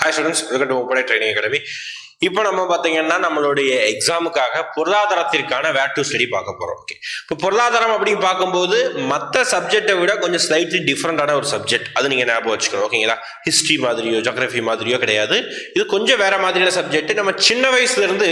Hi students welcome to முப்படை training academy இப்போ நம்ம பார்த்தீங்கன்னா நம்மளுடைய எக்ஸாமுக்காக பொருளாதாரத்திற்கான வேர் டு ஸ்டடி பார்க்க போகிறோம் ஓகே இப்போ பொருளாதாரம் அப்படின்னு பார்க்கும்போது மற்ற சப்ஜெக்டை விட கொஞ்சம் ஸ்லைட்லி டிஃப்ரெண்டான ஒரு சப்ஜெக்ட் அது நீங்கள் ஞாபகம் வச்சுக்கணும். ஓகேங்களா ஹிஸ்ட்ரி மாதிரியோ ஜோக்ரஃபி மாதிரியோ கிடையாது. இது கொஞ்சம் வேற மாதிரியான சப்ஜெக்ட் நம்ம சின்ன வயசுலேருந்து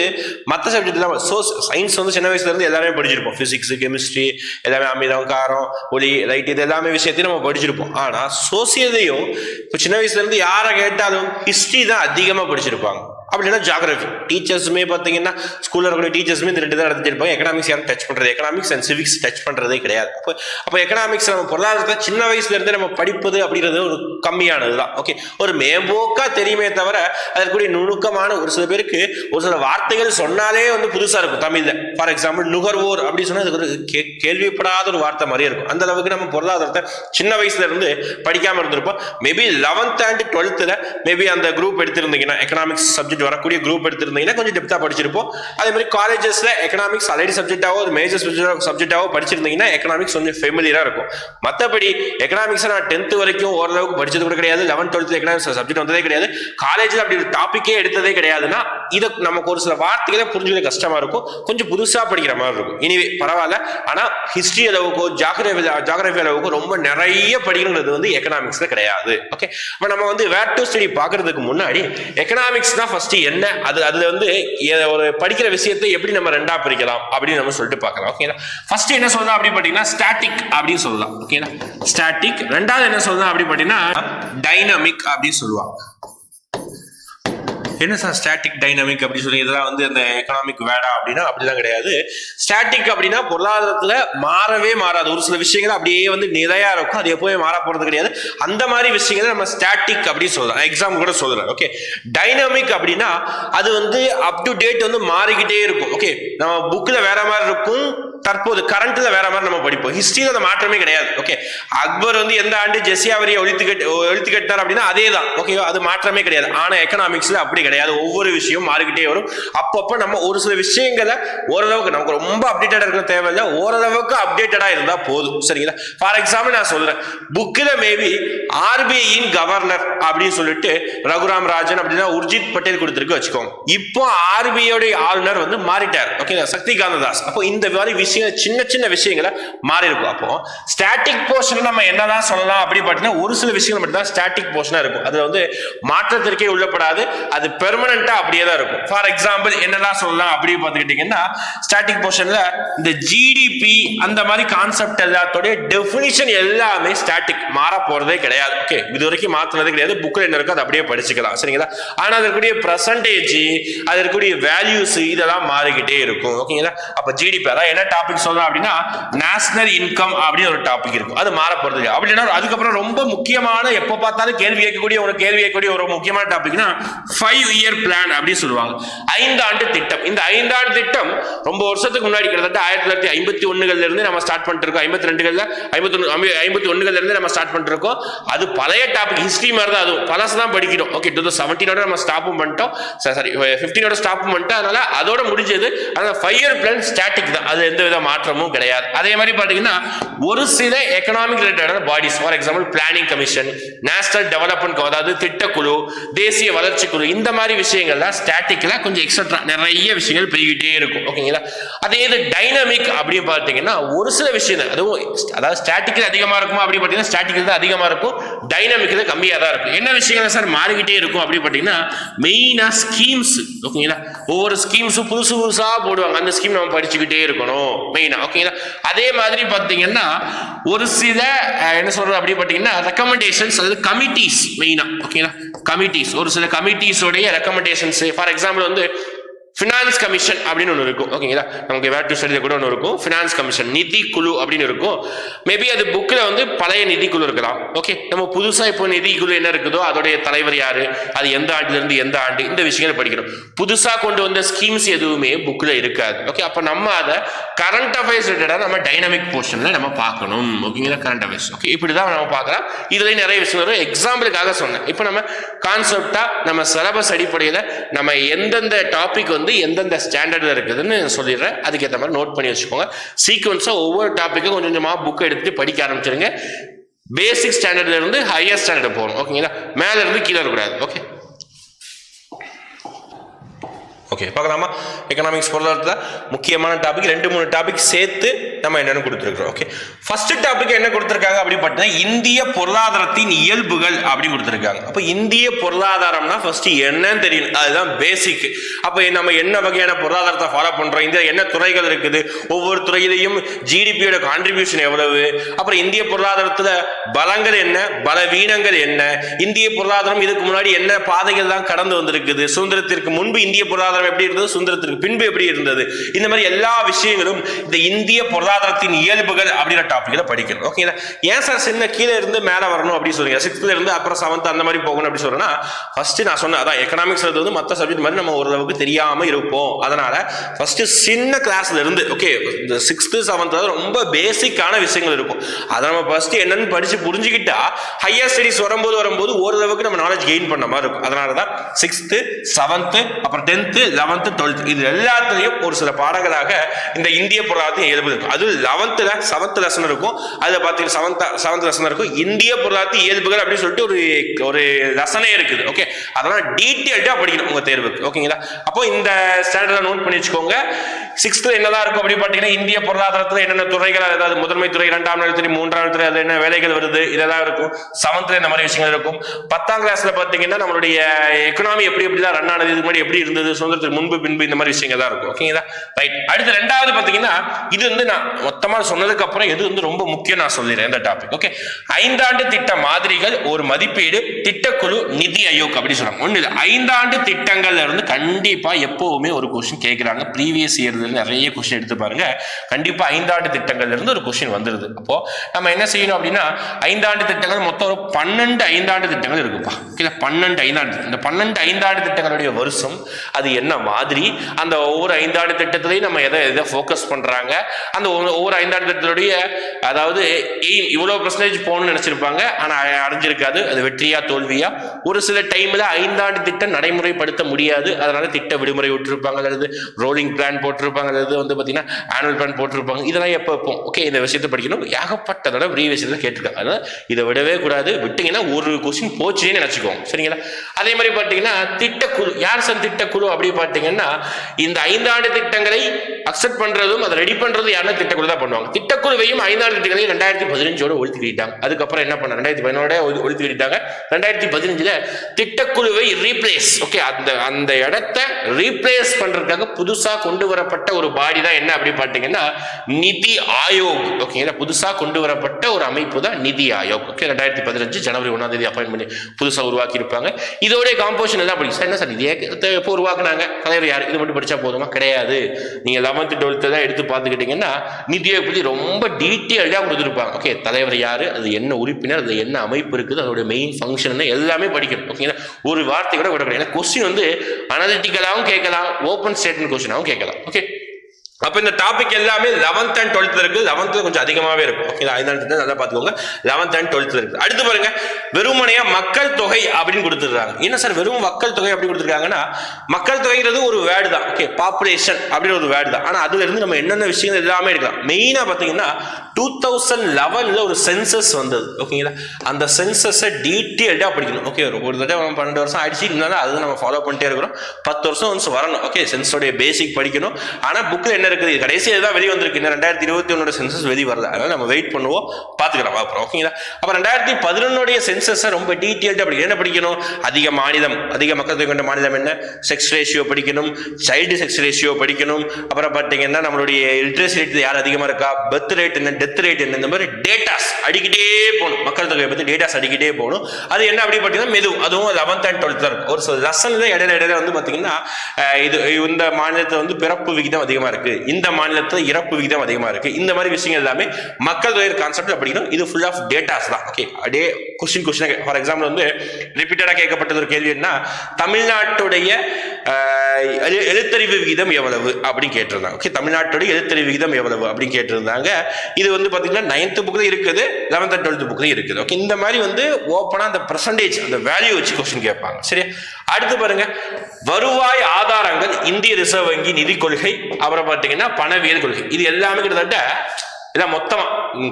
மற்ற சப்ஜெக்ட்லாம் ஸோ சயின்ஸ் வந்து சின்ன வயசுலேருந்து எல்லாமே படிச்சிருப்போம். ஃபிசிக்ஸ் கெமிஸ்ட்ரி எல்லாமே அமிதம் காரம் ஒளி லைட் இது எல்லாமே விஷயத்தையும் நம்ம படிச்சிருப்போம். ஆனால் சோசியலையும் இப்போ சின்ன வயசுலேருந்து யாரை கேட்டாலும் ஹிஸ்ட்ரி தான் அதிகமாக படிச்சிருப்பாங்க. அப்படின்னா ஜாகிரபி டீச்சர்ஸுமே பார்த்தீங்கன்னா ஸ்கூலில் இருக்கக்கூடிய டீச்சர்ஸுமே இந்த ரெண்டு தான் நடத்திட்டு இருப்பாங்க. எக்கனாமிக்ஸ் யாரும் டச் பண்ணுறது எக்கனாமிக்ஸ் அண்ட் சிவிக்ஸ் டச் பண்ணுறதே கிடையாது. அப்போ அப்போ எக்கனாமிக்ஸ் நம்ம பொருளாதாரத்தை சின்ன வயசுலேருந்தே நம்ம படிப்பது அப்படிங்கிறது ஒரு கம்மியானது தான் ஓகே ஒரு மேம்போக்காக தெரியுமே தவிர அதற்குரிய நுணுக்கமான ஒரு சில பேருக்கு ஒரு சில வார்த்தைகள் சொன்னாலே வந்து புதுசாக இருக்கும் தமிழில். ஃபார் எக்ஸாம்பிள் நுகர்வோர் அப்படி சொன்னால் அதுக்கு ஒரு கே கேள்விப்படாத ஒரு வார்த்தை மாதிரியே இருக்கும். அந்த அளவுக்கு நம்ம பொருளாதாரத்தை சின்ன வயசுலேருந்து படிக்காமல் இருந்திருப்போம். மேபி லெவன்த் அண்ட் டுவெல்த்தில் மேபி அந்த குரூப் எடுத்திருந்தீங்கன்னா எக்கனாமிக்ஸ் சப்ஜெக்ட் வரக்கூடிய குரூப் எடுத்திருந்தீங்கன்னா கொஞ்சம் டெப்த்தாக படிச்சிருப்போம். அதே மாதிரி காலேஜஸ்ல எக்கனாமிக்ஸ் ஆல்ரெடி சப்ஜெக்டாவோ ஒரு மேஜர் சப்ஜெக்ட் சப்ஜெக்டாவோ படிச்சிருந்தீங்கன்னா எக்கனாமிக்ஸ் கொஞ்சம் ஃபெமிலியராக இருக்கும். மற்றபடி எக்கனாமிக்ஸ் நான் டென்த் வரைக்கும் ஓரளவுக்கு படிச்சது கூட கிடையாது. லெவன்த் டுவெல்த் எக்கனாமிக்ஸ் சப்ஜெக்ட் வந்ததே கிடையாது. காலேஜில் அப்படி ஒரு டாப்பிக்கே எடுத்ததே கிடையாதுன்னா இதை நமக்கு ஒரு சில வார்த்தைகளே புரிஞ்சுக்க கஷ்டமா இருக்கும். கொஞ்சம் புதுசா படிக்கிற மாதிரி இருக்கும். இனிவே பரவாயில்ல. ஆனா ஹிஸ்டரி அளவுக்கோ ஜாகிரபி ஜாகிரபி அளவுக்கு ரொம்ப நிறைய படிக்கணுங்கிறது வந்து எக்கனாமிக்ஸ்ல கிடையாது. ஓகே அப்ப நம்ம வந்து வேர் டு ஸ்டடி பாக்குறதுக்கு முன்னாடி எக்கனாமிக்ஸ் தான் ஃபர்ஸ்ட் என்ன அது அதுல வந்து ஒரு படிக்கிற விஷயத்தை எப்படி நம்ம ரெண்டா பிரிக்கலாம் அப்படின்னு நம்ம சொல்லிட்டு பார்க்கலாம். ஓகேங்களா ஃபர்ஸ்ட் என்ன சொல்லலாம் அப்படின்னு பார்த்தீங்கன்னா ஸ்டாட்டிக் அப்படின்னு சொல்லலாம். ஓகேங்களா ஸ்டாட்டிக் ரெண்டாவது என்ன சொல்லலாம் அப்படி பார்த்தீங்கன்னா டைனமிக் அப்படின்னு சொல்லுவாங்க. என்ன சார் ஸ்டாட்டிக் டைனமிக் அப்படின்னு சொல்லி இதெல்லாம் வந்து அந்த எக்கனாமிக் வேடா அப்படின்னா அப்படிலாம் கிடையாது. ஸ்டாட்டிக் அப்படின்னா பொருளாதாரத்துல மாறவே மாறாது. ஒரு சில விஷயங்கள் அப்படியே வந்து நிலையா இருக்கும். அது எப்பவுமே மாற போறது கிடையாது. அந்த மாதிரி விஷயங்களை நம்ம ஸ்டாட்டிக் அப்படின்னு சொல்லலாம் எக்ஸாம் கூட சொல்றேன். ஓகே டைனமிக் அப்படின்னா அது வந்து அப் டு டேட் வந்து மாறிக்கிட்டே இருக்கும். ஓகே நம்ம புக்ல வேற மாதிரி இருக்கும். தற்போது கரண்ட்ல வேற மாதிரி நம்ம படிப்போம். ஹிஸ்டரியில் அந்த மாற்றமே கிடையாது. ஓகே அக்பர் வந்து எந்த ஆண்டு ஜெசியாவரியை ஒழித்து கட்டு ஒழித்து கட்டார் அப்படின்னா அதே தான் ஓகேவா அது மாற்றமே கிடையாது. ஆனால் எக்கனாமிக்ஸ்ல அப்படி கிடையாது. ஒவ்வொரு விஷயம் மாறிக்கிட்டே வரும். அப்பப்போ நம்ம ஒரு சில விஷயங்களை ஓரளவுக்கு நமக்கு ரொம்ப அப்டேட்டடாக இருக்க தேவையில்லை. ஓரளவுக்கு அப்டேட்டடாக இருந்தால் போதும். சரிங்களா? ஃபார் எக்ஸாம்பிள் நான் சொல்றேன். புக்கில் மேபி ஆர்பிஐயின் கவர்னர் அப்படின்னு சொல்லிட்டு ரகுராம் ராஜன் அப்படின்னா உர்ஜித் பட்டேல் கொடுத்துருக்கு வச்சுக்கோங்க. இப்போ ஆர்பிஐயோடைய ஆளுநர் வந்து மாறிட்டார். ஓகே சக்திகாந்த தாஸ் அப்போ இந்த மாதிரி விஷயம் சின்ன சின்ன விஷயங்களை மாறி இருக்கும் அப்போ ஸ்டாட்டிக் போர்ஷன் நம்ம என்னதான் சொல்லலாம் அப்படி பார்த்தீங்கன்னா ஒரு சில விஷயங்கள் மட்டும் தான் ஸ்டாட்டிக் போர்ஷனா இருக்கும். அது வந்து மாற்றத்திற்கே உள்ளப்படாது அது பெர்மனண்டா அப்படியே தான் இருக்கும். ஃபார் எக்ஸாம்பிள் என்னதான் சொல்லலாம் அப்படி பார்த்துக்கிட்டீங்கன்னா ஸ்டாட்டிக் போர்ஷன்ல இந்த ஜிடிபி அந்த மாதிரி கான்செப்ட் எல்லாத்தோடைய டெஃபினிஷன் எல்லாமே ஸ்டாட்டிக் மாற போறதே கிடையாது. ஓகே இது வரைக்கும் மாத்தினதே கிடையாது. புக்கில் என்ன இருக்கோ அதை அப்படியே படிச்சுக்கலாம். சரிங்களா? ஆனா அதற்குரிய பிரசன்டேஜ் அதற்குரிய வேல்யூஸ் இதெல்லாம் மாறிக்கிட்டே இருக்கும். ஓகேங்களா அப்ப ஜிடிபி அதான் என்ன டாபிக் சொல்லலாம் அப்படின்னா நேஷனல் இன்கம் அப்படின்னு ஒரு டாபிக் இருக்கும். அது மாற போறது அப்படின்னா அதுக்கப்புறம் ரொம்ப முக்கியமான எப்போ பார்த்தாலும் கேள்வி கேட்கக்கூடிய ஒரு கேள்வி கேட்கக்கூடிய ஒரு முக்கியமான டாபிக்னா ஃபைவ் இயர் பிளான் அப்படின்னு சொல்லுவாங்க. ஐந்தாண்டு திட்டம். இந்த ஐந்தாண்டு திட்டம் ரொம்ப வருஷத்துக்கு முன்னாடி கிட்டத்தட்ட ஆயிரத்தி தொள்ளாயிரத்தி ஐம்பத்தி ஒண்ணுகள்ல இருந்து நம்ம ஸ்டார்ட் பண்ணிட்டு இருக்கோம் ஐம்பத்தி ரெண்டுகள்ல ஐம்பத்தி ஒன்று ஐம்பத்தி ஒண்ணுகள்ல இருந்து நம்ம ஸ்டார்ட் பண்ணிருக்கோம் அது பழைய டாபிக் ஹிஸ்டரி மாதிரி தான். அதுவும் பழசு தான் படிக்கிறோம் ஓகே டூ தௌசண்ட் செவன்டீனோட நம்ம ஸ்டாப்பும் பண்ணிட்டோம். சாரி ஃபிஃப்டீனோட ஸ்டாப்பும் பண்ணிட்டோம். அதனால அதோட முடிஞ்சது. அதனால ஃபைவ் இயர் பிளான் ஸ்டாட்டிக் தான். அது எந்த வித மாற்றமும் கிடையாது. அதே மாதிரி பார்த்தீங்கன்னா ஒரு சில எக்கனாமிக் ரிலேட்டடான bodies for example planning commission national development அதாவது திட்டக்குழு தேசிய வளர்ச்சி குழு இந்த மாதிரி விஷயங்கள்லாம் ஸ்டாட்டிக்ல கொஞ்சம் எக்ஸட்ரா நிறைய விஷயங்கள் பெருகிட்டே இருக்கும். ஓகேங்களா அதே இது டைனமிக் அப்படின்னு பார்த்தீங்கன்னா ஒரு சில விஷயம் அதுவும் அதாவது ஸ்டாட்டிக்கில் அதிகமாக இருக்குமா அப்படின்னு பார்த்தீங்கன்னா ஸ்டாட்டிக்கில் தான் அதிகமாக இருக்கும் டைனமிக்கில் கம்மியாக தான் இருக்கும். என்ன விஷயங்கள் சார் மாறிக்கிட்டே இருக்கும் அப்படின்னு பார்த்தீங்கன்னா மெயினாக ஸ்கீம்ஸ் ஓகேங்களா ஒவ்வொரு ஸ்கீம்ஸும் புதுசு புதுசாக போடுவாங்க. அந்த ஸ்கீம் நம்ம படிச்சுக்கிட்டே இருக்கணும். மெயினாக ஓகேங்களா அதே மாதிரி பார்த்தீங்கன்னா ஒரு சில என்ன சொல்றது அப்படி பார்த்தீங்கன்னா ரெக்கமெண்டேஷன்ஸ் அதாவது கமிட்டிஸ் மெயினாக ஓகேங்களா கமிட்டிஸ் ஒரு சில கமிட்டிஸோடைய ரெக்கமெண்டேஷன்ஸ் ஃபார் எக்ஸாம்பிள் வந்து ஃபினான்ஸ் கமிஷன் அப்படின்னு ஒன்று இருக்கும். ஓகேங்களா நமக்கு வேர் டு ஸ்டடியில் கூட ஒன்று இருக்கும். ஃபினான்ஸ் கமிஷன் நிதி குழு அப்படின்னு இருக்கும். மேபி அது புக்கில் வந்து பழைய நிதி குழு இருக்கலாம். ஓகே நம்ம புதுசாக இப்போ நிதி குழு என்ன இருக்குதோ அதோடைய தலைவர் யாரு? அது எந்த ஆண்டுலேருந்து எந்த ஆண்டு? இந்த விஷயங்கள் படிக்கிறோம் புதுசாக கொண்டு வந்த ஸ்கீம்ஸ் எதுவுமே புக்கில் இருக்காது. ஓகே அப்போ நம்ம அதை கரண்ட் அஃபேர்ஸ் ரிலேட்டடாக நம்ம டைனமிக் போர்ஷனில் நம்ம பார்க்கணும். ஓகேங்களா கரண்ட் அஃபேர்ஸ் ஓகே இப்படி தான் நம்ம பார்க்கலாம். இதுலேயும் நிறைய விஷயம் வரும். எக்ஸாம்பிளுக்காக சொன்னேன். இப்போ நம்ம கான்செப்டாக நம்ம சிலபஸ் அடிப்படையில் நம்ம எந்தெந்த டாபிக் வந்து வந்து எந்தெந்த ஸ்டாண்டர்டில் இருக்குதுன்னு சொல்லிடுறேன். அதுக்கேற்ற மாதிரி நோட் பண்ணி வச்சுக்கோங்க. சீக்வன்ஸாக ஒவ்வொரு டாப்பிக்கும் கொஞ்சம் கொஞ்சமாக புக் எடுத்து படிக்க ஆரம்பிச்சிருங்க. பேசிக் ஸ்டாண்டர்ட்லேருந்து ஹையர் ஸ்டாண்டர்ட் போகணும். ஓகேங்களா மேலேருந்து கீழே இருக்கக்கூடாது ஓகே ஓகே பார்க்கலாமா? எக்கனாமிக்ஸ் பொருளாதாரத்தில் முக்கியமான டாபிக் ரெண்டு மூணு டாபிக் சேர்த்து நம்ம என்னென்னு கொடுத்துருக்குறோம் ஓகே ஃபர்ஸ்ட் டாபிக் என்ன கொடுத்துருக்காங்க அப்படி பார்த்தீங்கன்னா இந்திய பொருளாதாரத்தின் இயல்புகள் அப்படி கொடுத்துருக்காங்க. அப்போ இந்திய பொருளாதாரம்னா ஃபர்ஸ்ட் என்னன்னு தெரியும் அதுதான் பேசிக் அப்போ நம்ம என்ன வகையான பொருளாதாரத்தை ஃபாலோ பண்ணுறோம் இந்தியா என்ன துறைகள் இருக்குது? ஒவ்வொரு துறையிலையும் ஜிடிபியோட கான்ட்ரிபியூஷன் எவ்வளவு? அப்புறம் இந்திய பொருளாதாரத்தில் பலங்கள் என்ன? பலவீனங்கள் என்ன? இந்திய பொருளாதாரம் இதுக்கு முன்னாடி என்ன பாதைகள் தான் கடந்து வந்திருக்குது? சுதந்திரத்திற்கு முன்பு இந்திய பொருளாதாரம் எப்படி இருந்தது? சுதந்திரத்திற்கு பின்பு எப்படி இருந்தது? இந்த மாதிரி எல்லா விஷயங்களும் இந்த இந்திய பொருளாதாரத்தின் இயல்புகள் அப்படிங்கிற டாப்பிக்கில் படிக்கணும். ஓகேங்களா ஏன் சார் சின்ன கீழே இருந்து மேலே வரணும் அப்படின்னு சொல்றீங்க? சிக்ஸ்த்ல இருந்து அப்புறம் செவன்த் அந்த மாதிரி போகணும் அப்படி சொல்றேன்னா ஃபர்ஸ்ட் நான் சொன்னேன் அதான் எக்கனாமிக்ஸ் வந்து மற்ற சப்ஜெக்ட் மாதிரி நம்ம ஓரளவுக்கு தெரியாம இருப்போம். அதனால ஃபர்ஸ்ட் சின்ன கிளாஸ்ல இருந்து ஓகே இந்த சிக்ஸ்த்து செவன்த் ரொம்ப பேசிக்கான விஷயங்கள் இருக்கும். அதை நம்ம ஃபர்ஸ்ட் என்னன்னு படிச்சு புரிஞ்சுக்கிட்டா ஹையர் ஸ்டடிஸ் வரும்போது வரும்போது ஓரளவுக்கு நம்ம நாலேஜ் கெயின் பண்ண மாதிரி இருக்கும். அதனால தான் சிக்ஸ்த்து செவன்த்து அப்புறம் டென்த்து லெவன்த்து டுவெல்த் இது எல்லாத்துலேயும் ஒரு சில பாடங்களாக இந்த இந்திய பொருளாதாரத்தையும் இயல்பு அது லெவன்த்தில் செவன்த் லெசன் இருக்கும். அதில் பார்த்தீங்கன்னா செவன்த் செவன்த் லெசன் இருக்கும். இந்திய பொருளாதாரத்தின் இயல்புகள் அப்படின்னு சொல்லிட்டு ஒரு ஒரு லெசனே இருக்குது. ஓகே அதெல்லாம் டீட்டெயில்டாக படிக்கணும் உங்கள் தேர்வுக்கு. ஓகேங்களா அப்போ இந்த ஸ்டாண்டர்டில் நோட் பண்ணி வச்சுக்கோங்க. சிக்ஸ்த்தில் என்னதான் இருக்கும் அப்படின்னு பார்த்தீங்கன்னா இந்திய பொருளாதாரத்தில் என்னென்ன துறைகள் அதாவது முதன்மை துறை இரண்டாம் நிலைத்துறை மூன்றாம் துறை அதில் என்ன வேலைகள் வருது இதெல்லாம் இருக்கும். செவன்த்தில் இந்த மாதிரி விஷயங்கள் இருக்கும். பத்தாம் கிளாஸில் பார்த்தீங்கன்னா நம்மளுடைய எக்கனாமி எப்படி எப்படிலாம் ரன் ஆனது இது முன்னாடி எப்படி இருந்தது சுதந்திரத்தில் சுதந்திரத்துக்கு முன்பு பின்பு இந்த மாதிரி விஷயங்கள் தான் இருக்கும். ஓகேங்களா ரைட் அடுத்து ரெண்டாவது பார்த்தீங்கன்னா இது வந்து நான் மொத்தமாக சொன்னதுக்கு அப்புறம் எது வந்து ரொம்ப முக்கியம் நான் சொல்லிடுறேன் இந்த டாபிக் ஓகே ஐந்தாண்டு திட்ட மாதிரிகள் ஒரு மதிப்பீடு திட்டக்குழு நிதி ஆயோக் அப்படின்னு சொல்றாங்க. ஒண்ணு இல்லை. ஐந்தாண்டு திட்டங்கள்ல இருந்து கண்டிப்பா எப்பவுமே ஒரு கொஸ்டின் கேட்குறாங்க. ப்ரீவியஸ் இயர்ல நிறைய கொஸ்டின் எடுத்து பாருங்க. கண்டிப்பா ஐந்தாண்டு திட்டங்கள்ல இருந்து ஒரு கொஸ்டின் வந்துருது. அப்போ நம்ம என்ன செய்யணும் அப்படின்னா ஐந்தாண்டு திட்டங்கள் மொத்தம் ஒரு பன்னெண்டு ஐந்தாண்டு திட்டங்கள் இருக்குப்பா. இல்லை பன்னெண்டு ஐந்தாண்டு. இந்த பன்னெண்டு ஐந்தாண்டு திட்டங்களுடைய வருஷம் அது என்ன மாதிரி அந்த ஒவ்வொரு ஐந்தாண்டு திட்டத்திலையும் நம்ம எதை எதை ஃபோக்கஸ் பண்ணுறாங்க அந்த ஒவ்வொரு ஒவ்வொரு ஐந்தாண்டு திட்டத்துடைய அதாவது எய்ம் இவ்வளோ பர்சன்டேஜ் போகணும்னு நினச்சிருப்பாங்க. ஆனால் அடைஞ்சிருக்காது. அது வெற்றியா தோல்வியா? ஒரு சில டைமில் ஐந்தாண்டு திட்டம் நடைமுறைப்படுத்த முடியாது. அதனால திட்ட விடுமுறை விட்டுருப்பாங்க. அல்லது ரோலிங் பிளான் போட்டிருப்பாங்க. அல்லது வந்து பார்த்தீங்கன்னா ஆனுவல் பிளான் போட்டிருப்பாங்க. இதெல்லாம் எப்போ வைப்போம்? ஓகே இந்த விஷயத்தை படிக்கணும். ஏகப்பட்ட தடவை ப்ரீ விஷயத்தில் கேட்டிருக்காங்க. அதனால் இதை விடவே கூடாது. விட்டீங்கன்னா ஒரு கொஸ்டின் போச்சுன்னு நினைச்சுக்கோங்க. சரிங்களா? அதே மாதிரி பார்த்தீங்கன்னா திட்டக்குழு யார் சார் திட்டக்குழு அப்படி பார்த்தீங்கன்னா இந்த ஐந்தாண்டு திட்டங்களை அக்செப்ட் பண்றதும் அதை ரெடி பண்றதும் யாருன்னா திட்டக்குழு தான் பண்ணுவாங்க. திட்டக்குழுவையும் ஐந்தாண்டு திட்டங்களையும் ரெண்டாயிரத்தி பதினஞ்சோட ஒழித்துக்கிட்டாங்க அதுக்கப்புறம் என்ன பண்ண ரெண்டாயிரத்தி பதினோட ஒழித்துக்கிட்டாங்க ரெண்டாயிரத்தி பதினஞ்சுல திட்டக்குழுவை ரீப்ளேஸ் ஓகே அந்த அந்த இடத்த ரீப்ளேஸ் பண்றதுக்காக புதுசா கொண்டு வரப்பட்ட ஒரு பாடி தான் என்ன அப்படி பார்த்தீங்கன்னா நிதி ஆயோக். ஓகேங்களா புதுசா கொண்டு வரப்பட்ட ஒரு அமைப்பு தான் நிதி ஆயோக். ஓகே ரெண்டாயிரத்தி பதினஞ்சு ஜனவரி ஒன்றாம் தேதி அப்பாயின்மெண்ட் புதுசாக புதுசா உருவாக்கி இருப்பாங்க இதோடைய காம்போசிஷன் எல்லாம் அப்படி சார் என்ன சார் இது எப்போ உருவாக்குனாங்க? தலைவர் யார்? இது மட்டும் படித்தா போதுமா? கிடையாது. நீங்கள் லெவன்த்து டுவெல்த்து தான் எடுத்து பார்த்துக்கிட்டீங்கன்னா நிதியை பற்றி ரொம்ப டீட்டெயில்டாக கொடுத்துருப்பாங்க. ஓகே தலைவர் யார்? அது என்ன உறுப்பினர்? அது என்ன அமைப்பு இருக்குது? அதோட மெயின் ஃபங்க்ஷன் எல்லாமே படிக்கணும். ஓகேங்களா ஒரு வார்த்தை கூட விடக்கூடாது. ஏன்னா கொஸ்டின் வந்து அனலிட்டிக்கலாகவும் கேட்கலாம் ஓப்பன் ஸ்டேட்மெண்ட் கொஸ்டினாகவும் கேட்கலாம். ஓகே அப்போ இந்த டாபிக் எல்லாமே லெவன்த் அண்ட் டுவெல்த் இருக்கு. லெவன்த்ல கொஞ்சம் அதிகமாகவே இருக்கும். ஓகே ஐந்தாண்டு நல்லா பார்த்துக்கோங்க. லெவன்த் அண்ட் டுவெல்த் இருக்கு. அடுத்து பாருங்க. வெறுமனையா மக்கள் தொகை அப்படின்னு கொடுத்துருக்காங்க என்ன சார் வெறும் மக்கள் தொகை அப்படி கொடுத்துருக்காங்கன்னா மக்கள் தொகைங்கிறது ஒரு வேர்டு தான். ஓகே பாப்புலேஷன் அப்படின்னு ஒரு வேர்டு தான். ஆனால் அதுல இருந்து நம்ம என்னென்ன விஷயங்கள் எல்லாமே எடுக்கலாம். மெயினாக பார்த்தீங்கன்னா டூ தௌசண்ட் லெவனில் ஒரு சென்சஸ் வந்தது ஓகேங்களா அந்த சென்சஸை டீட்டெயில்டாக படிக்கணும். ஓகே ஒரு ஒரு தடவை நம்ம பன்னெண்டு வருஷம் ஆயிடுச்சு இருந்தாலும் அது நம்ம ஃபாலோ பண்ணிட்டே இருக்கிறோம். பத்து வருஷம் ஒன்ஸ் வரணும். ஓகே சென்ஸோடைய பேசிக் படிக்கணும். ஆனால் புக்கில் என்ன இருக்குது? கடைசியாக கடைசி வெளியே வந்திருக்கு. இன்னும் ரெண்டாயிரத்தி இருபத்தி ஒன்னோட சென்சஸ் வெளியே வரல. அதனால் நம்ம வெயிட் பண்ணுவோம். பார்த்துக்கலாம் அப்புறம் ஓகேங்களா அப்போ ரெண்டாயிரத்தி பதினொன்னுடைய சென்சஸை ரொம்ப டீட்டெயில்டாக படிக்கணும். என்ன படிக்கணும்? அதிக மாநிலம் அதிக மக்கள் தொகை கொண்ட மாநிலம் என்ன? செக்ஸ் ரேஷியோ படிக்கணும். சைல்டு செக்ஸ் ரேஷியோ படிக்கணும். அப்புறம் பார்த்தீங்கன்னா நம்மளுடைய லிட்ரேசி ரேட் யார் அதிகமாக இருக்கா? பர்த் ரேட் என்ன? டெத் ரேட் என்ன? இந்த மாதிரி டேட்டாஸ் அடிக்கிட்டே போகணும். மக்கள் தொகையை பற்றி டேட்டாஸ் அடிக்கிட்டே போகணும். அது என்ன அப்படி பார்த்தீங்கன்னா மெது. அதுவும் லெவன்த் அண்ட் டுவெல்த் இருக்கும். ஒரு சில லெசன் தான் இடையில இடையில வந்து பார்த்தீங்கன்னா இது இந்த மாநிலத்தில் வந்து பிறப்பு விகிதம் அதிகமாக இருக்கு. இந்த மாநிலத்தில் இறப்பு விகிதம் அதிகமாக இருக்கு. இந்த மாதிரி விஷயங்கள் எல்லாமே மக்கள் தொகை கான்செப்ட் படிக்கணும். இது ஃபுல் ஆஃப் டேட்டாஸ் தான். ஓகே அப்படியே கொஸ்டின் கொஸ்டினாக ஃபார் எக்ஸாம்பிள் வந்து ரிப்பீட்டடாக கேட்கப்பட்டது ஒரு கேள்வி என்ன? தமிழ்நாட்டுடைய எழு- எழுத்தறிவு விகிதம் எவ்வளவு? அப்படின்னு கேட்டிருந்தாங்க. ஓகே தமிழ்நாட்டுடைய எழுத்தறிவு விகிதம் எவ்வளவு? அப்படின்னு கேட்டிருந்தாங்க. இது வந்து பார்த்தீங்கன்னா நைன்த் தான் இருக்குது லெவன்த் அண்ட் டுவெல்த் புக்கில் இருக்குது. ஓகே இந்த மாதிரி வந்து ஓப்பனாக அந்த பர்சன்டேஜ் அந்த வேல்யூ வச்சு கொஸ்டின் கேட்பாங்க. சரியா? அடுத்து பாருங்க. வருவாய் ஆதாரங்கள் இந்திய ரிசர்வ் வங்கி நிதி கொள்கை அப்புறம் பார்த்தீங்கன்னா பணவியல் கொள்கை. இது எல்லாமே கிட்டத்தட்ட இதான் மொத்தமா.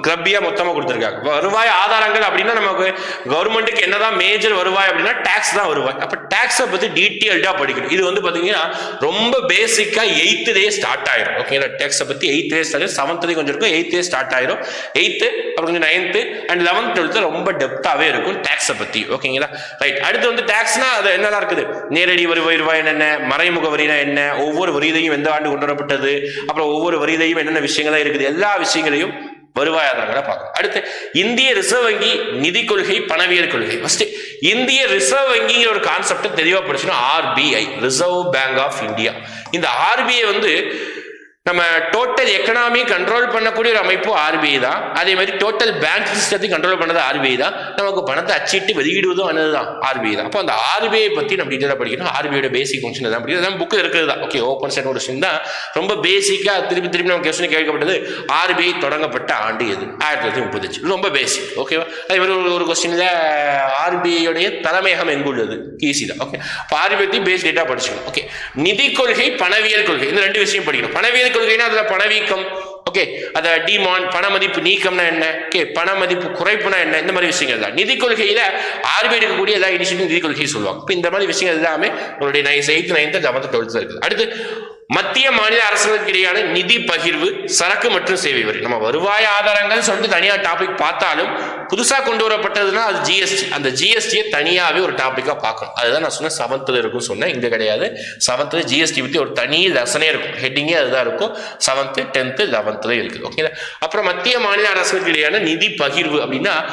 கிளப்பியா மொத்தமா கொடுத்துருக்காங்க. வருவாய் ஆதாரங்கள் அப்படின்னா நமக்கு கவர்மெண்ட்டுக்கு என்னதான் மேஜர் வருவாய் அப்படின்னா டேக்ஸ் தான் வருவாய். அப்ப டேக்ஸை பத்தி டீட்டெயில்டா படிக்கணும். இது வந்து பாத்தீங்கன்னா ரொம்ப பேசிக்கா எயித்துலேயே ஸ்டார்ட் ஆயிரும். ஓகேங்களா டேக்ஸை பத்தி எயித்துலேயே ஸ்டார்ட் செவன்த்லேயே கொஞ்சம் இருக்கும் எயித்தே ஸ்டார்ட் ஆயிரும். எயித்து அப்புறம் கொஞ்சம் நைன்த்து அண்ட் லெவன்த் டுவெல்த்து ரொம்ப டெப்த்தாவே இருக்கும் டேக்ஸை பத்தி. ஓகேங்களா ரைட் அடுத்து வந்து டேக்ஸ்னா அது என்னெல்லாம் இருக்குது? நேரடி வரி வருவாய் என்னென்ன? மறைமுக வரினா என்ன? ஒவ்வொரு வரிதையும் எந்த ஆண்டு கொண்டு வரப்பட்டது? அப்புறம் ஒவ்வொரு வரிதையும் என்னென்ன விஷயங்கள் இருக்குது? எல்லா விஷயங்களையும் வருவாய் ஆதாரங்களை பார்க்கணும். அடுத்து இந்திய ரிசர்வ் வங்கி நிதி கொள்கை பணவியல் கொள்கை. ஃபர்ஸ்ட் இந்திய ரிசர்வ் வங்கிங்கிற ஒரு கான்செப்டை தெளிவா படிச்சுன்னா RBI reserve bank of India இந்த ஆர்பிஐ வந்து நம்ம டோட்டல் எக்கனாமி கண்ட்ரோல் பண்ணக்கூடிய ஒரு அமைப்பு ஆர்பிஐ தான். அதே மாதிரி டோட்டல் பேங்க் சிஸ்டத்தையும் கண்ட்ரோல் பண்ணது ஆர்பிஐ தான். நமக்கு பணத்தை அச்சிட்டு வெளியிடுவதும் ஆனது தான் ஆர்பிஐ தான். அப்போ அந்த ஆர்பிஐ பற்றி நம்ம டீட்டெயிலாக படிக்கணும். ஆர்பிஐயோட பேசிக் ஃபங்க்ஷன் தான் படிக்கணும். அதான் புக்கில் இருக்கிறது தான். ஓகே ஓப்பன் செட் ஒரு விஷயம் தான். ரொம்ப பேசிக்காக திருப்பி திருப்பி நம்ம கொஸ்டின் கேட்கப்பட்டது ஆர்பிஐ தொடங்கப்பட்ட ஆண்டு எது? ஆயிரத்தி தொள்ளாயிரத்தி முப்பத்தஞ்சு. ரொம்ப பேசிக் ஓகேவா அதே மாதிரி ஒரு- ஒரு கொஸ்டினில் ஆர்பிஐயோடைய தலைமையகம் எங்குள்ளது ஈஸி தான். ஓகே இப்போ ஆர்பிஐ பற்றி பேஸ் டேட்டா படிச்சுக்கணும். ஓகே நிதி கொள்கை பணவியல் கொள்கை. இந்த ரெண்டு விஷயம் படிக்கணும். பணவியல் கொள்கைனா அதுல பணவீக்கம். ஓகே அத டிமான் பண மதிப்பு நீக்கம்னா என்ன? ஓகே பண மதிப்பு குறைப்புனா என்ன? இந்த மாதிரி விஷயங்கள் தான். நிதி கொள்கையில ஆர்பிஐ இருக்கக்கூடிய எல்லா இனிஷியேட்டிவ் நிதி கொள்கையை சொல்லுவாங்க. இப்போ இந்த மாதிரி விஷயங்கள் எல்லாமே உங்களுடைய nines eighth ninth eleventh twelfth இருக்குது. அடுத்து மத்திய மாநில அரசுகளுக்கு இடையான நிதி பகிர்வு சரக்கு மற்றும் சேவை வரி. நம்ம வருவாய் ஆதாரங்கள் சொல்லிட்டு தனியார் டாபிக் பார்த்தாலும் புதுசாக கொண்டு வரப்பட்டதுன்னா அது ஜிஎஸ்டி அந்த ஜிஎஸ்டியை தனியாகவே ஒரு டாப்பிக்காக பார்க்கணும். அதுதான் நான் சொன்னேன் செவன்த்தில் இருக்கும் சொன்னேன். இங்கே கிடையாது. செவன்த்தில் ஜிஎஸ்டி பற்றி ஒரு தனி லெசனே இருக்கும். ஹெட்டிங்கே அதுதான் இருக்கும். செவன்த்து டென்த்து லெவன்த்தில் இருக்குது. ஓகேங்களா அப்புறம் மத்திய மாநில அரசுகளுக்கு இடையான நிதி பகிர்வு அப்படின்னா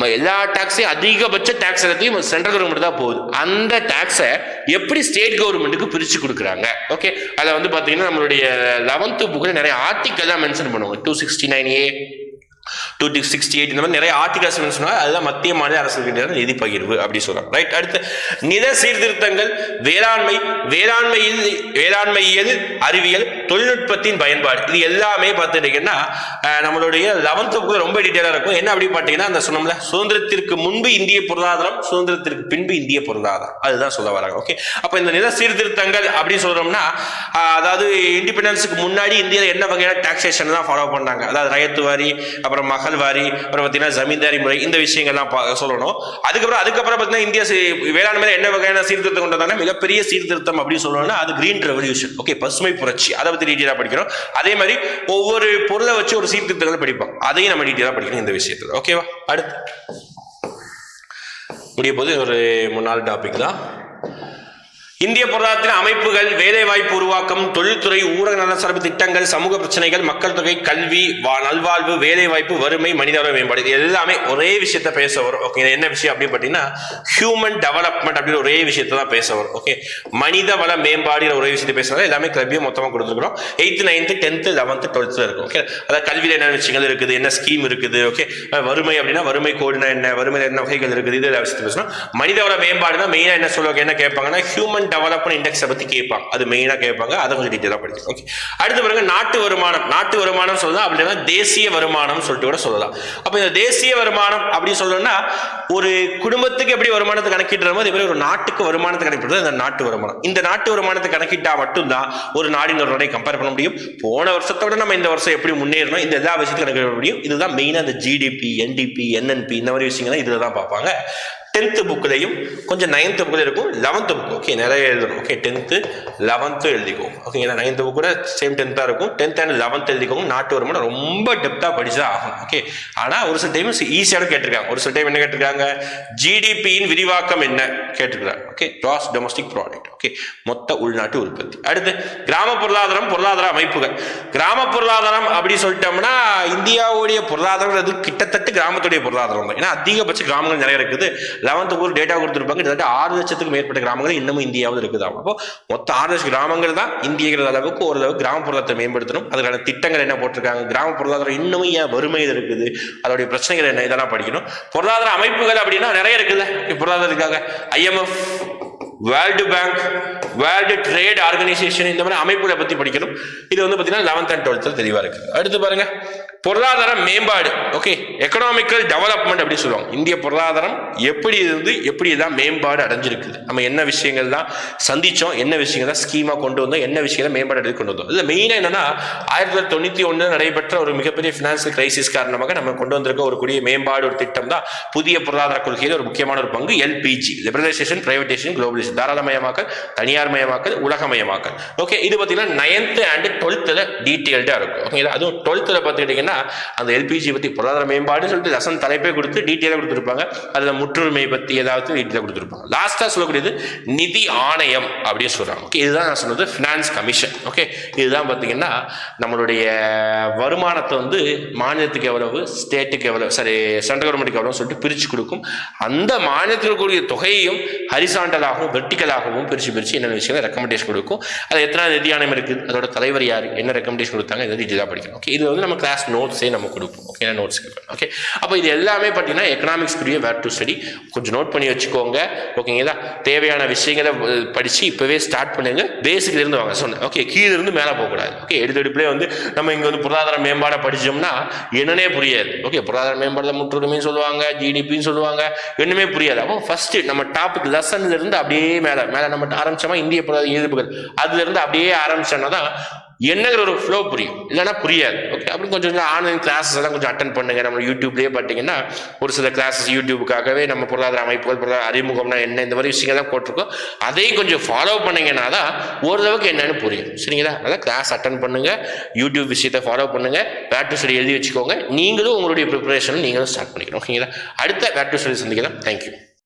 ம- எல்லா டேக்ஸையும் அதிகபட்ச டேக்ஸ் எல்லாத்தையும் சென்ட்ரல் கவர்மெண்ட் தான் போகுது. அந்த டேக்ஸை எப்படி ஸ்டேட் கவர்மெண்ட்டுக்கு பிரித்து கொடுக்குறாங்க? ஓகே அதில் வந்து பார்த்தீங்கன்னா நம்மளுடைய லெவன்த்து புக்கில் நிறைய ஆர்டிக்கல்லாம் மென்ஷன் பண்ணுவாங்க. Two sixty nine A two sixty eight இந்த மாதிரி நிறைய ஆர்டிகல்ஸ் சொன்னாங்க. அதுதான் மத்திய மாநில அரசுகிட்ட நிதி பகிர்வு அப்படி சொல்றாங்க. ரைட் அடுத்து நில சீர்திருத்தங்கள் வேளாண்மை வேளாண்மையில் வேளாண்மையியல் அறிவியல் தொழில்நுட்பத்தின் பயன்பாடு. இது எல்லாமே பார்த்துட்டீங்கன்னா நம்மளுடைய லெவன்த்துக்கு ரொம்ப டீட்டெயிலாக இருக்கும். என்ன அப்படி பார்த்தீங்கன்னா அந்த சொன்னோம்ல சுதந்திரத்திற்கு முன்பு இந்திய பொருளாதாரம் சுதந்திரத்திற்கு பின்பு இந்திய பொருளாதாரம். அதுதான் சொல்ல வராங்க. ஓகே அப்போ இந்த நில சீர்திருத்தங்கள் அப்படின்னு சொல்றோம்னா அதாவது இண்டிபெண்டன்ஸுக்கு முன்னாடி இந்தியாவில் என்ன வகையான டாக்ஸேஷன் தான் ஃபாலோ பண்ணாங்க? அதாவது ரயத்து வரி அப்புறம் மகள் வாரி அப்புறம் பார்த்தீங்கன்னா ஜமீன்தாரி முறை இந்த விஷயங்கள்லாம் பா- சொல்லணும். அதுக்கப்புறம் அதுக்கப்புறம் பார்த்தீங்கன்னா இந்தியா வேளாண் மேலே என்ன வகையான சீர்திருத்தம் கொண்டு வந்தாங்கன்னா மிகப்பெரிய சீர்திருத்தம் அப்படின்னு சொல்லணும்னா அது கிரீன் ரெவல்யூஷன் ஓகே பசுமை புரட்சி. அதை பற்றி டீட்டெயிலாக படிக்கிறோம். அதே மாதிரி ஒவ்வொரு பொருளை வச்சு ஒரு சீர்திருத்தங்களை படிப்போம். அதையும் நம்ம டீட்டெயிலாக படிக்கணும் இந்த விஷயத்தில். ஓகேவா அடுத்து. முடிய போது ஒரு முன்னாள் டாபிக் தான். இந்திய பொருளாதாரத்தின் அமைப்புகள் வேலைவாய்ப்பு உருவாக்கம் தொழில்துறை ஊரக நலசார்பு திட்டங்கள் சமூக பிரச்சனைகள் மக்கள் தொகை கல்வி வா- நல்வாழ்வு வேலைவாய்ப்பு வறுமை மனிதவள மேம்பாடு இது எல்லாமே ஒரே விஷயத்த பேச வரும். ஓகே என்ன விஷயம் அப்படின்னு பார்த்தீங்கன்னா ஹியூமன் டெவலப்மெண்ட் அப்படின்னு ஒரே விஷயத்த தான் பேச வரும். ஓகே மனித வள மேம்பாடு ஒரே விஷயத்தை பேசுறது எல்லாமே கிளப்பியும் மொத்தமாக கொடுத்துருக்கோம் எயித்து நைன்த்து டென்த்து லெவன்த்து டுவெல்த்தில் இருக்கும். ஓகே அதாவது கல்வியில் என்ன விஷயங்கள் இருக்குது என்ன ஸ்கீம் இருக்குது ஓகே வறுமை அப்படின்னா வறுமை கோடுனா என்ன வறுமையில் என்ன வகைகள் இருக்குது இது எல்லா விஷயத்தை பேசணும். மனிதவள மேம்பாடுனா மெயினாக என்ன சொல்லுவாங்க என்ன கேட்பாங்கன்னா ஹியூமன் டெவலப்மெண்ட் இண்டெக்ஸை பற்றி கேட்பாங்க. அது மெயினாக கேட்பாங்க. அதை கொஞ்சம் டீட்டெயிலாக படிச்சு. ஓகே அடுத்து பாருங்க நாட்டு வருமானம். நாட்டு வருமானம் சொல்லலாம் அப்படின்னா தேசிய வருமானம் சொல்லிட்டு கூட சொல்லலாம். அப்போ இந்த தேசிய வருமானம் அப்படின்னு சொல்லணும்னா ஒரு குடும்பத்துக்கு எப்படி வருமானத்தை கணக்கிடுறோமோ அதே மாதிரி ஒரு நாட்டுக்கு வருமானத்தை கணக்கிடுறது இந்த நாட்டு வருமானம். இந்த நாட்டு வருமானத்தை கணக்கிட்டா மட்டும்தான் ஒரு நாடின் ஒரு நாடை கம்பேர் பண்ண முடியும். போன வருஷத்தோட நம்ம இந்த வருஷம் எப்படி முன்னேறணும் இந்த எல்லா விஷயத்தையும் கணக்கிட முடியும். இதுதான் மெயினாக இந்த ஜிடிபி என்டிபி என்என்பி இந்த மாதிரி விஷயங்கள் இதில் தான் பார்ப்பாங்க. டென்த்து புக்லையும் கொஞ்சம் நைன்த்து புக்கில் இருக்கும் லெவன்த்து புக் ஓகே நிறைய எழுதணும். ஓகே டென்த்து லெவன்த்து எழுதிக்கோங்க ஓகேங்களா நைன்த்து புக் கூட சேம் டென்த்தாக இருக்கும். டென்த் அண்ட் லெவன்த் எழுதிக்கோங்க. நாட்டு வருமானம் ரொம்ப டெப்த்தாக படிச்சு தான் ஆகணும். ஓகே ஆனால் ஒரு சில டைம் ஈஸியாக கேட்டிருக்காங்க. ஒரு சில டைம் என்ன கேட்டிருக்காங்க? ஜிடிபியின் விரிவாக்கம் என்ன? கேட்டிருக்கிறாங்க okay gross domestic product okay மொத்த உள்நாட்டு உற்பத்தி. அடுத்து கிராம பொருளாதாரம் பொருளாதார அமைப்புகள். கிராம பொருளாதாரம் அப்படின்னு சொல்லிட்டோம்னா இந்தியாவுடைய அது கிட்டத்தட்ட கிராமத்துடைய பொருளாதாரம் தான். ஏன்னா அதிகபட்ச கிராமங்கள் நிறைய இருக்குது. லெவன்த்து ஒரு டேட்டா கொடுத்துருப்பாங்க. கிட்டத்தட்ட ஆறு லட்சத்துக்கு மேற்பட்ட கிராமங்கள் இன்னமும் இந்தியாவில் இருக்குது அப்போ மொத்தம் ஆறு லட்சம் கிராமங்கள் தான் இந்தியங்கிற அளவுக்கு ஓரளவு கிராம பொருளாதாரத்தை மேம்படுத்தணும். அதுக்கான திட்டங்கள் என்ன போட்டிருக்காங்க? கிராம பொருளாதாரம் இன்னமும் ஏன் வறுமையில் இருக்குது? அதோடைய பிரச்சனைகள் என்ன? இதெல்லாம் படிக்கணும். பொருளாதார அமைப்புகள் அப்படின்னா நிறைய இருக்குல்ல. பொருளாதாரத்துக்காக IMF world bank world trade organisation இந்த மாதிரி அமைப்புகளை பற்றி படிக்கணும். இது வந்து பார்த்தீங்கன்னா லெவன்த் அண்ட் டுவெல்த்தில் தெளிவாக இருக்குது. அடுத்து பாருங்கள் பொருளாதார மேம்பாடு ஓகே எக்கனாமிக்கல் டெவலப்மெண்ட் அப்படி சொல்லுவாங்க. இந்திய பொருளாதாரம் எப்படி இருந்து எப்படி தான் மேம்பாடு அடைஞ்சிருக்குது? நம்ம என்ன விஷயங்கள் தான் சந்தித்தோம் என்ன விஷயங்கள் தான் ஸ்கீமாக கொண்டு வந்தோம் என்ன விஷயங்களை மேம்பாடு எடுத்து கொண்டு வந்தோம்? இதில் மெயினாக என்னன்னா ஆயிரத்தி தொள்ளாயிரத்தி தொண்ணூற்றி ஒன்று நடைபெற்ற ஒரு மிகப்பெரிய ஃபினான்சியல் கிரைசிஸ் காரணமாக நம்ம கொண்டு வந்திருக்க ஒரு கூடிய மேம்பாடு ஒரு திட்டம் தான் புதிய பொருளாதார கொள்கையில் ஒரு முக்கியமான ஒரு பங்கு எல்பிஜி லிபரலைசேஷன் பிரைவேடேஷன் குளோபலைசேஷன் தாராளமயமாக்கல் தனியார் மயமாக்கல் உலகமயமாக்கல். ஓகே இது பார்த்தீங்கன்னா நைன்த்து அண்ட் டுவெல்த்தில் டீட்டெயில்டாக இருக்கும். ஓகேங்களா அதுவும் டுவெல்த்தில் பார்த்துக்கிட்டிங்கன்னா அந்த எல்பிஜி பற்றி பொருளாதார மேம்பாடுன்னு சொல்லிட்டு லெசன் தலைப்பே கொடுத்து டீட்டெயிலாக கொடுத்துருப்பாங்க. அதில் முற்றுரிமை பற்றி ஏதாவது டீட்டெயிலாக கொடுத்துருப்பாங்க. லாஸ்ட்டாக சொல்லக்கூடியது நிதி ஆணையம் அப்படின்னு சொல்கிறாங்க ஓகே இதுதான் நான் சொன்னது ஃபினான்ஸ் கமிஷன் ஓகே இதுதான் பார்த்தீங்கன்னா நம்மளுடைய வருமானத்தை வந்து மாநிலத்துக்கு எவ்வளவு ஸ்டேட்டுக்கு எவ்வளவு சாரி சென்ட்ரல் கவர்மெண்ட்டுக்கு எவ்வளவு சொல்லிட்டு பிரித்து கொடுக்கும். அந்த மாநிலத்தில் கூடிய தொகையையும் ஹரிசாண்டலாகவும் வெர்டிக்கலாகவும் பிரித்து பிரித்து என்னென்ன விஷயங்கள் ரெக்கமெண்டேஷன் கொடுக்கும். அது எத்தனை நிதி ஆணையம் இருக்குது? அதோட தலைவர் யார்? என்ன ரெக்கமெண்டேஷன் கொடுத்தாங்க? இதை டீட்டெயிலாக படிக்கணும். ஓகே இது வந்து நம்ம கிளாஸ் நோட்ஸே நம்ம கொடுப்போம். ஓகே நோட்ஸ் ஓகே அப்போ இது எல்லாமே பார்த்தீங்கன்னா எக்கனாமிக்ஸ் வேர் டு ஸ்டடி கொஞ்சம் நோட் பண்ணி வச்சுக்கோங்க. ஓகேங்களா தேவையான விஷயங்களை படித்து இப்போவே ஸ்டார்ட் பண்ணுங்க. பேசிக்ல இருந்து வாங்க. சொன்னேன். ஓகே கீழேருந்து மேலே போகக்கூடாது. ஓகே எடுத்தெடுப்புலேயே வந்து நம்ம இங்கே வந்து பொருளாதார மேம்பாடை படித்தோம்னா என்னன்னே புரியாது. ஓகே பொருளாதார மேம்பாடு முற்றுரிமைன்னு சொல்லுவாங்க ஜிடிபின்னு சொல்லுவாங்க என்னமே புரியாது. அப்போ ஃபர்ஸ்ட் நம்ம டாபிக் லெசன்லேருந்து அப்படியே மேலே மேலே நம்ம ஆரம்பிச்சோமா? இந்திய பொருளாதார எதிர்ப்புகள் அதுலேருந்து அப்படியே ஆரம்பிச்சோன்னா தான் என்னங்கிற ஒரு ஃப்ளோ புரியும். இல்லைன்னா புரியாது. ஓகே அப்படி கொஞ்சம் கொஞ்சம் ஆன்லைன் கிளாஸஸ் எல்லாம் கொஞ்சம் அட்டன் பண்ணுங்க. நம்ம யூடியூப்லேயே பார்த்தீங்கன்னா ஒரு சில கிளாஸஸ் யூடியூபுக்காகவே நம்ம பொருளாதார அமைப்புகள் பொருளாதார அறிமுகம்னா என்ன இந்த மாதிரி விஷயங்கள் தான் போட்டிருக்கோம். அதையும் கொஞ்சம் ஃபாலோ பண்ணீங்கன்னா தான் ஓரளவுக்கு என்னன்னு புரியும். சரிங்களா? அதனால் கிளாஸ் அட்டன் பண்ணுங்க. யூடியூப் விஷயத்தை ஃபாலோ பண்ணுங்க. வேட் டு ஸ்டடி எழுதி வச்சுக்கோங்க. நீங்களும் உங்களுடைய ப்ரிப்பரேஷன் நீங்களும் ஸ்டார்ட் பண்ணிக்கணும். ஓகேங்களா? அடுத்த வேட் டு ஸ்டடி சந்திக்கலாம். Thank you